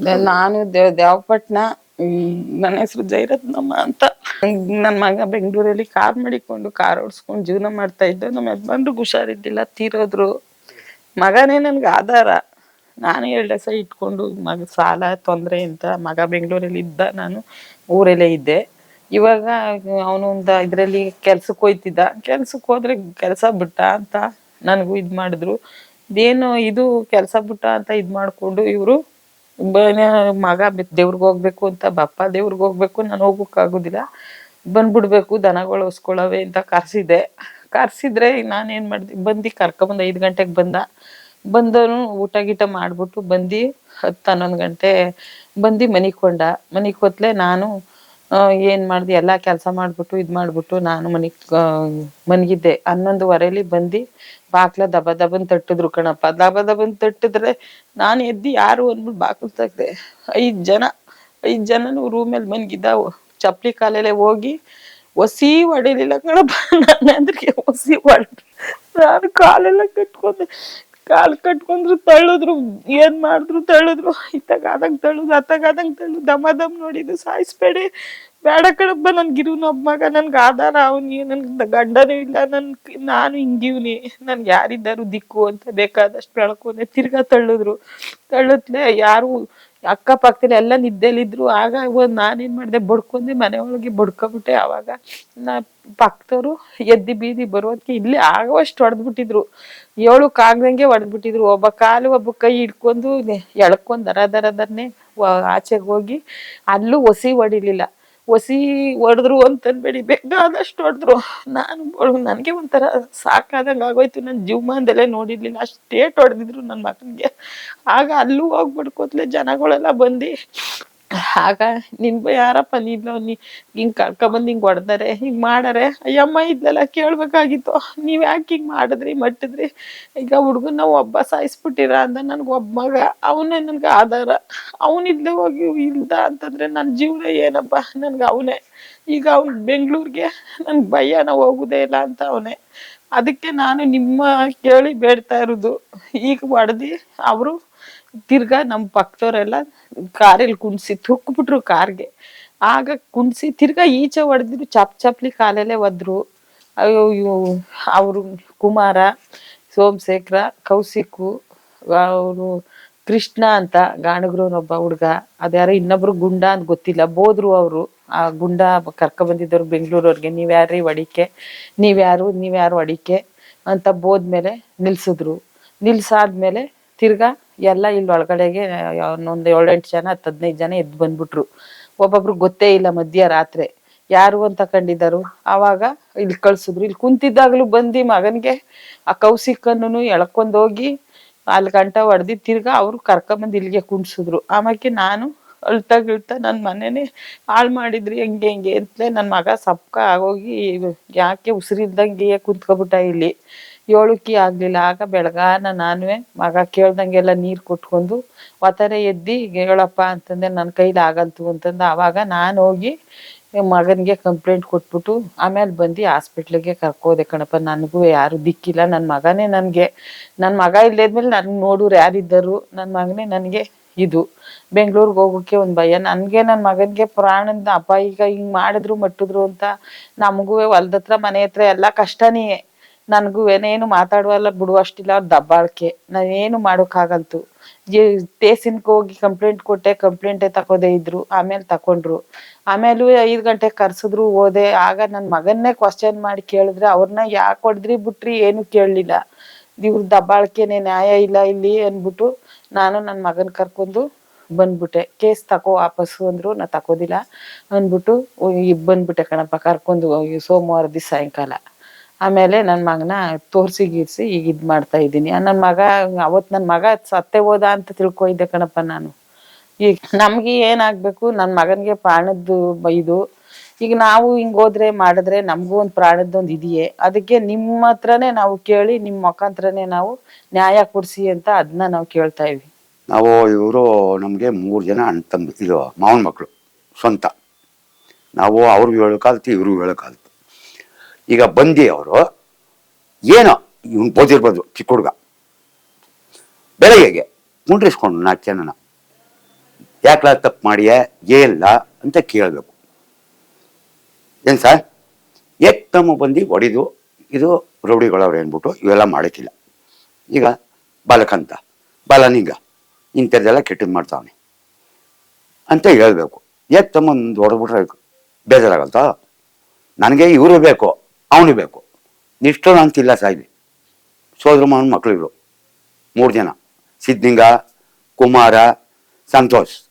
ನಾನು ದೇವ್ ನನ್ನ ಹೆಸರು ಜೈರತ್ನಮ್ಮ ಅಂತ. ನನ್ನ ಮಗ ಬೆಂಗಳೂರಲ್ಲಿ ಕಾರ್ ಮಾಡಿಕೊಂಡು ಕಾರ್ ಓಡಿಸ್ಕೊಂಡು ಜೀವನ ಮಾಡ್ತಾ ಇದ್ದೆ. ನಮ್ಮ ಯಜಮಾನ್ರಿಗೆ ಹುಷಾರಿದ್ದಿಲ್ಲ ತೀರೋದ್ರು. ಮಗನೇ ನನ್ಗೆ ಆಧಾರ. ನಾನು ಎರಡು ದಿವಸ ಇಟ್ಕೊಂಡು ಮಗ ಸಾಲ, ತೊಂದರೆ ಅಂತ, ಮಗ ಬೆಂಗಳೂರಲ್ಲಿ ಇದ್ದ ನಾನು ಊರಲ್ಲೇ ಇದ್ದೆ. ಇವಾಗ ಅವನು ಒಂದು ಇದರಲ್ಲಿ ಕೆಲ್ಸಕ್ಕೆ ಹೋಯ್ತಿದ್ದ. ಕೆಲ್ಸಕ್ಕೆ ಹೋದ್ರೆ ಕೆಲಸ ಬಿಟ್ಟ ಅಂತ ನನಗೂ ಇದು ಮಾಡಿದ್ರು. ಇದೇನು ಇದು ಕೆಲಸ ಬಿಟ್ಟ ಅಂತ ಇದು ಮಾಡಿಕೊಂಡು ಇವರು ಮಗ ದೇವ್ರಿಗೆ ಹೋಗ್ಬೇಕು ಅಂತ ಬಪ್ಪ ದೇವ್ರಿಗೆ ಹೋಗ್ಬೇಕು, ನಾನು ಹೋಗೋಕ್ಕಾಗೋದಿಲ್ಲ. ಬಂದ್ಬಿಡ್ಬೇಕು, ದನಗಳು ಹೊಸ್ಕೊಳವೆ ಅಂತ ಕರ್ಸಿದ್ದೆ. ಕರ್ಸಿದ್ರೆ ನಾನೇನು ಮಾಡಿದೆ, ಬಂದು ಕರ್ಕೊಂಬಂದು ಐದು ಗಂಟೆಗೆ ಬಂದ. ಬಂದವನು ಊಟ ಗೀಟ ಮಾಡ್ಬಿಟ್ಟು ಬಂದು ಹತ್ತು ಹನ್ನೊಂದು ಗಂಟೆ ಬಂದು ಮನಿಗೆ ಕೊಂಡ. ಮನಿಗೆ ಹೊತ್ಲೆ ನಾನು ಏನ್ ಮಾಡ್ದೆ? ಎಲ್ಲಾ ಕೆಲಸ ಮಾಡ್ಬಿಟ್ಟು ಇದ್ ಮಾಡ್ಬಿಟ್ಟು ನಾನು ಮನಿಗ್ ಆ, ಮನ್ಗಿದ್ದೆ. ಹನ್ನೊಂದುವರೆಲಿ ಬಂದಿ ಬಾಕ್ಲ ದಬ ದಬನ್ ತಟ್ಟಿದ್ರು ಕಣಪ್ಪ. ದಬ ದಬನ್ ತಟ್ಟಿದ್ರೆ ನಾನು ಎದ್ದಿ ಯಾರು ಅಂದ್ಬಿಟ್ಟು ಬಾಕ್ಲ ತೆಗ್ದೆ. ಐದ್ ಜನ ಐದ್ ಜನನು ರೂಮಲ್ಲಿ ಮನ್ಗಿದ್ದಾವು. ಚಪ್ಲಿ ಕಾಲಲ್ಲೇ ಹೋಗಿ ಒಸಿ ಹೊಡಿಲಿಲ್ಲ ಕಣಪ್ಪ. ಅಂದ್ರಿಗೆ ಒಸಿ ಹೊಡ್ ನಾನು ಕಾಲೆಲ್ಲ ಕಟ್ಕೊಂಡೆ. ಕಾಲ್ ಕಟ್ಕೊಂಡ್ರು ತಳ್ಳಿದ್ರು, ಏನ್ ಮಾಡಿದ್ರು ತಳ್ಳಿದ್ರು. ಇತ್ತಾಗಾದಂಗ್ ತಳ್ಳುದು, ಅತ್ತಾಗಾದಂಗ್ ತಳ್ಳು ದಮ ದಮ್ ನೋಡಿದ್ದು ಸಾಯಿಸ್ಬೇಡಿ. ಬೇಡ ಕಡಬ್ಬ ನನ್ಗಿರು ಒಬ್ಬ ಮಗ, ನನ್ಗೆ ಆಧಾರ, ಅವನಿ ನನ್ಗೆ ಗಂಡನೂ ಇಲ್ಲ, ನನ್ ನಾನು ಹಿಂಗಿವ್ನಿ. ನನ್ಗೆ ಯಾರಿದ್ದಾರು ದಿಕ್ಕು ಅಂತ ಬೇಕಾದಷ್ಟು ಬೆಳ್ಕೊಂಡೆ, ತಿರ್ಗಾ ತಳ್ಳಿದ್ರು. ತಳ್ಳತ್ಲೆ ಯಾರು ಅಕ್ಕಪಕ್ಕದಲ್ಲಿ ಎಲ್ಲ ನಿದ್ದೆಲಿದ್ರು ಆಗ ಒಂದ್ ನಾನೇನ್ ಮಾಡಿದೆ, ಬಡ್ಕೊಂಡೆ ಮನೆ ಒಳಗೆ ಬಡ್ಕೊಬಿಟ್ಟೆ. ಅವಾಗ ನಾ ಪಕ್ಕದವರು ಎದ್ದಿ ಬೀದಿ ಬರೋದಕ್ಕೆ ಇಲ್ಲಿ ಆಗುವಷ್ಟು ಹೊಡೆದ್ಬಿಟ್ಟಿದ್ರು ಹೊಡೆದ್ ಬಿಟ್ಟಿದ್ರು ಒಬ್ಬ ಕಾಲು ಒಬ್ಬ ಕೈ ಹಿಡ್ಕೊಂಡು ಎಳ್ಕೊಂಡ್ ದರ ದರ ದರನೆ ಆಚೆಗೆ ಹೋಗಿ ಅಲ್ಲೂ ಒಸಿ ಹೊಡಿಲಿಲ್ಲ ಒಸಿ ಹೊಡೆದ್ರು ಅಂತನ್ಬೇಡಿ ಬೇಕಾದಷ್ಟು ಹೊಡೆದ್ರು ನಾನು ನನಗೆ ಒಂಥರ ಸಾಕಾದಂಗ ಆಗೋಯ್ತು. ನನ್ನ ಜೀವಮಾನದಲ್ಲೇ ನೋಡಿರ್ಲಿಲ್ಲ. ಅಷ್ಟೇಟ್ ಹೊಡೆದಿದ್ರು ನನ್ನ ಮಕ್ಕನಿಗೆ ಆಗ ಅಲ್ಲೂ ಹೋಗ್ಬಿಡ್ಕೋತ್ಲೆ ಜನಗಳೆಲ್ಲ ಬಂದು ಆಗ ನಿನ್ ಯಾರಪ್ಪ ನೀನು? ನೀ ಹಿಂಗ್ ಕರ್ಕೊಂಬಂದ್ ಹಿಂಗ್ ಹೊಡ್ದಾರೆ, ಹಿಂಗ್ ಮಾಡಾರೆ. ಅಯ್ಯಮ್ಮ ಇದ್ನೆಲ್ಲ ಕೇಳ್ಬೇಕಾಗಿತ್ತು. ನೀವ್ ಯಾಕೆ ಹಿಂಗ್ ಮಾಡಿದ್ರಿ, ಮಟ್ಟಿದ್ರಿ? ಈಗ ಹುಡ್ಗನ್ ನಾವು ಒಬ್ಬ ಸಾಯಿಸ್ಬಿಟ್ಟಿರ ಅಂದ ನನ್ಗೆ ಒಬ್ಬ ಮಗ, ಅವನೇ ನನ್ಗೆ ಆಧಾರ. ಅವನಿದ್ದೆ ಹೋಗಿ ಇಲ್ದ ಅಂತಂದ್ರೆ ನನ್ನ ಜೀವನ ಏನಪ್ಪ? ನನ್ಗ ಅವನೇ. ಈಗ ಅವ್ನ್ ಬೆಂಗಳೂರಿಗೆ ನನ್ಗೆ ಭಯ ನಾವು ಹೋಗುದೇ ಇಲ್ಲ ಅಂತ ಅವನೇ. ಅದಕ್ಕೆ ನಾನು ನಿಮ್ಮ ಕೇಳಿ ಬೇಡ್ತಾ ಇರೋದು. ಈಗ ಹೊಡೆದಿ ಅವರು ತಿರ್ಗಾ ನಮ್ಮ ಪಕ್ಕದವರೆಲ್ಲ ಕಾರಲ್ಲಿ ಕುಣಿಸಿ ತುಕ್ಬಿಟ್ರು ಕಾರ್ಗೆ. ಆಗ ಕುಣಿಸಿ ತಿರ್ಗಾ ಈಚೆ ಹೊಡೆದಿದ್ರು ಚಪ್ ಚಪ್ಲಿ ಕಾಲಲ್ಲೇ ಒದ್ರು. ಅಯ್ಯೋ ಅವರು ಕುಮಾರ, ಸೋಮಶೇಖರ ಕೌಶಿಕು ಅವರು ಕೃಷ್ಣ ಅಂತ ಗಾಣಗ್ರವನೊಬ್ಬ ಹುಡುಗ. ಅದ್ಯಾರೋ ಇನ್ನೊಬ್ರು ಗುಂಡ ಅಂತ ಗೊತ್ತಿಲ್ಲ, ಬೋದ್ರು ಅವರು. ಆ ಗುಂಡ ಕರ್ಕ ಬಂದಿದ್ದವ್ರು ಬೆಂಗಳೂರವ್ರಿಗೆ ನೀವ್ಯಾರ್ರಿ ಒಡಿಕೆ ನೀವ್ಯಾರು ನೀವ್ಯಾರು ಅಡಿಕೆ ಅಂತ ಬೋದ್ಮೇಲೆ ನಿಲ್ಸಿದ್ರು. ನಿಲ್ಸಾದ್ಮೇಲೆ ತಿರ್ಗಾ ಎಲ್ಲ ಇಲ್ಲಿ ಒಳಗಡೆಗೆ ಒಂದ್ ಏಳೆಂಟು ಜನ, ಹತ್ತು ಹದಿನೈದು ಜನ ಎದ್ದು ಬಂದ್ಬಿಟ್ರು. ಒಬ್ಬೊಬ್ರು ಗೊತ್ತೇ ಇಲ್ಲ ಮಧ್ಯರಾತ್ರಿ ಯಾರು ಅಂತ ಕಂಡಿದ್ದರು? ಆವಾಗ ಇಲ್ಲಿ ಕಳ್ಸಿದ್ರು. ಇಲ್ಲಿ ಕುಂತಿದ್ದಾಗ್ಲೂ ಬಂದು ಮಗನ್ಗೆ ಆ ಕೌಸಿಕನ್ನು ಎಳ್ಕೊಂಡ್ ಹೋಗಿ ಅಲ್ಲಿ ಗಂಟ ಹೊಡೆದಿ ತಿರ್ಗಾ ಅವ್ರು ಕರ್ಕೊಂಬಂದು ಇಲ್ಲಿಗೆ ಕುಂಡ್ಸಿದ್ರು ಆಮೇಲೆ ನಾನು ಅಳ್ತಾ ಗಿಳ್ತಾ ನನ್ನ ಮನೆನೇ ಹಾಳು ಮಾಡಿದ್ರಿ ಹೆಂಗೆ ಹೆಂಗೆ ಅಂತಲೇ ನನ್ನ ಮಗ ಸಪ್ಕ ಆಗೋಗಿ ಯಾಕೆ ಉಸಿರಿಲ್ದಂಗೆ ಕುಂತ್ಕೊಬಿಟ್ಟ ಇಲ್ಲಿ. ಏಳಕ್ಕಿ ಆಗಲಿಲ್ಲ. ಆಗ ಬೆಳಗಾನ ನಾನುವೆ ಮಗ ಕೇಳ್ದಂಗೆಲ್ಲ ನೀರ್ ಕೊಟ್ಕೊಂಡು ಒತ್ತಾರೆ ಎದ್ದಿ, ಹೇಳಪ್ಪ ಅಂತಂದೆ. ನನ್ನ ಕೈಲಿ ಆಗಲ್ತು ಅಂತಂದ. ಆವಾಗ ನಾನು ಹೋಗಿ ಮಗನಿಗೆ ಕಂಪ್ಲೇಂಟ್ ಕೊಟ್ಬಿಟ್ಟು ಆಮೇಲೆ ಬಂದು ಹಾಸ್ಪಿಟ್ಲಿಗೆ ಕರ್ಕೋದೆ ಕಣಪ್ಪ. ನನಗೂ ಯಾರು ದಿಕ್ಕಿಲ್ಲ. ನನ್ನ ಮಗನೇ ನನಗೆ. ನನ್ನ ಮಗ ಇಲ್ಲದ್ಮೇಲೆ ನನ್ನ ನೋಡೋರು ಯಾರಿದ್ದರು? ನನ್ನ ಮಗನೇ ನನಗೆ ಇದು. ಬೆಂಗಳೂರಿಗೆ ಹೋಗೋಕೆ ಒಂದು ಭಯ. ನನಗೆ ನನ್ನ ಮಗನಿಗೆ ಪ್ರಾಣದ ಅಪ್ಪ ಈಗ ಹಿಂಗೆ ಮಾಡಿದ್ರು, ಮಟ್ಟಿದ್ರು ಅಂತ ನಮಗೂ ಹೊಲ್ದ ಹತ್ರ ಮನೆ ಹತ್ರ ಎಲ್ಲ ಕಷ್ಟನೇ. ನನಗೂ ಏನೇನು ಮಾತಾಡುವಲ್ಲ ಬಿಡುವಷ್ಟಿಲ್ಲ ದಬ್ಬಾಳಿಕೆ. ಏನು ಮಾಡೋಕ್ಕಾಗಲ್ತು. ಸ್ಟೇಷನ್ಗೆ ಹೋಗಿ ಕಂಪ್ಲೇಂಟ್ ಕೊಟ್ಟೆ, ಕಂಪ್ಲೇಂಟೇ ತಕೋದೇ ಇದ್ರು, ಆಮೇಲೆ ತಕೊಂಡ್ರು. ಆಮೇಲೂ ಐದು ಗಂಟೆಗೆ ಕರ್ಸಿದ್ರು, ಹೋದೆ. ಆಗ ನನ್ನ ಮಗನ್ನೇ ಕ್ವಶನ್ ಮಾಡಿ ಕೇಳಿದ್ರೆ ಅವ್ರನ್ನ ಯಾಕೆ ಹೊಡೆದ್ರಿ ಬಿಟ್ರಿ ಏನು ಕೇಳಲಿಲ್ಲ. ಇವ್ರ ದಬ್ಬಾಳಿಕೆನೆ ನ್ಯಾಯ ಇಲ್ಲ ಇಲ್ಲಿ ಅಂದ್ಬಿಟ್ಟು ನಾನು ನನ್ನ ಮಗನ್ ಕರ್ಕೊಂಡು ಬಂದ್ಬಿಟ್ಟೆ. ಕೇಸ್ ತಕೋ ವಾಪಸ್ಸು ಅಂದ್ರು, ನಾ ತಕೋದಿಲ್ಲ ಅಂದ್ಬಿಟ್ಟು ಬಂದ್ಬಿಟ್ಟೆ ಕಣಪ್ಪ, ಕರ್ಕೊಂಡು ಸೋಮವಾರ ದಿವಸ ಸಾಯಂಕಾಲ. ಆಮೇಲೆ ನನ್ನ ಮಗನ ತೋರ್ಸಿ ಗೀರ್ಸಿ ಈಗ ಇದ್ ಮಾಡ್ತಾ ಇದ್ದೀನಿ. ನನ್ನ ಮಗ ಅವತ್ತು ನನ್ನ ಮಗ ಸತ್ತೆ ಹೋದ ಅಂತ ತಿಳ್ಕೊಯಿದ್ದೆ ಕಣಪ್ಪ ನಾನು. ಈಗ ನಮ್ಗೆ ಏನಾಗ್ಬೇಕು? ನನ್ನ ಮಗನಿಗೆ ಪ್ರಾಣದ್ದು ಇದು. ಈಗ ನಾವು ಹಿಂಗ್ ಹೋದ್ರೆ ಮಾಡಿದ್ರೆ ನಮಗೂ ಒಂದು ಪ್ರಾಣದ್ದೊಂದು ಇದೆಯೇ. ಅದಕ್ಕೆ ನಿಮ್ಮ ಹತ್ರನೇ ನಾವು ಕೇಳಿ ನಿಮ್ಮ ಮುಖಾಂತರನೇ ನಾವು ನ್ಯಾಯ ಕೊಡಿಸಿ ಅಂತ ಅದನ್ನ ನಾವು ಕೇಳ್ತಾ ಇವಿ ನಾವು ಇವರು ನಮಗೆ ಮೂರು ಜನ ಅಣ್ಣ ತಮ್ಮ, ಇದು ಮಾವನ ಮಕ್ಕಳು ಸ್ವಂತ. ನಾವು ಅವ್ರಿಗೂ ಹೇಳೋಕ್ಕಾಗತ್ತೆ ಇವ್ರಿಗೂ ಹೇಳೋಕ್ಕಾಗತ್ತೆ ಈಗ ಬಂದಿ ಅವರು, ಏನೋ ಇವ್ನು ಬೋದಿರ್ಬೋದು ಚಿಕ್ಕ ಹುಡುಗ. ಬೆಳಗ್ಗೆಗೆ ಕುಂಡ್ರಿಸ್ಕೊಂಡು ನಾಲ್ಕು ಜನನ. ಯಾಕೆ ತಪ್ಪು ಮಾಡಿಯೇ? ಏಲ್ಲ ಅಂತ ಕೇಳಬೇಕು. ಏನು ಸರ್? ಎತ್ತಮ್ಮ ಬಂದು ಹೊಡಿದು, ಇದು ರೌಡಿಗಳವ್ರು ಏನ್ಬಿಟ್ಟು ಇವೆಲ್ಲ ಮಾಡೋಕ್ಕಿಲ್ಲ. ಈಗ ಬಾಲಕಂತ, ಬಾಲನಿಂಗ, ಇಂಥದ್ದೆಲ್ಲ ಕೆಟ್ಟದ್ದು ಮಾಡ್ತಾವನೆ. ಅಂತ ಹೇಳ್ಬೇಕು. ಎತ್ತಮ್ಮಂದು ಹೊಡೆದ್ಬಿಟ್ರೆ ಬೇಜಾರಾಗಲ್ತಾ? ನನಗೆ ಇವರು ಬೇಕು. ಅವನು ಬೇಕು. ನಿಷ್ಠರು ಅಂತಿಲ್ಲ ಸಾಯ್ಲಿ ಸೋದರ ಮಾವನ ಮಕ್ಕಳಿದ್ರು ಮೂರು ಜನ. ಸಿದ್ಲಿಂಗ ಕುಮಾರ ಸಂತೋಷ್.